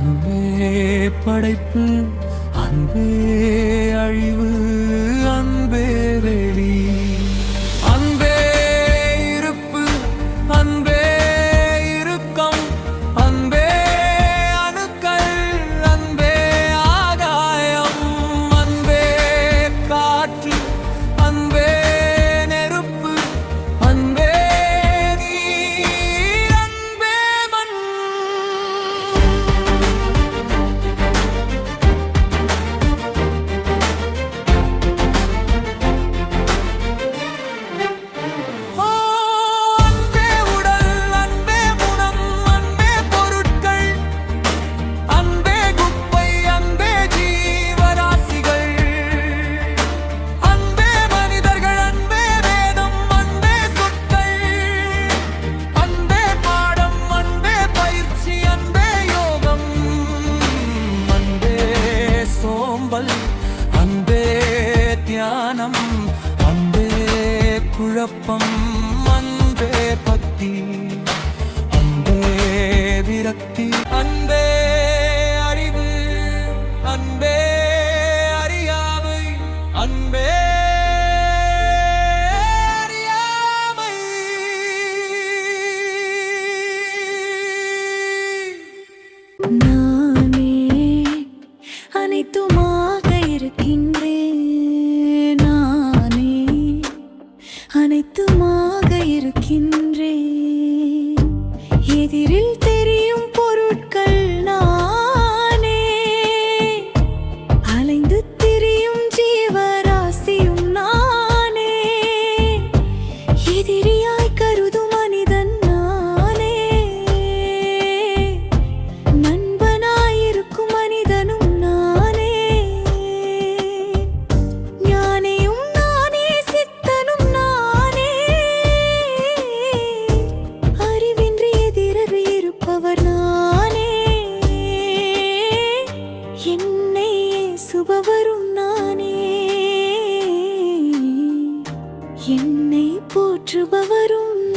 அன்பே படைப்பு அன்பே அழிவு. சோம்பல் அன்பே தியானம் அன்பே குழப்பம் அன்பே பக்தி அன்பே விரக்தி அன்பே அறிவு அன்பே அறியாமை அன்பே No அனைத்துமாக இருக்கின்றே எதிரில் என்னை போற்றுபவரும்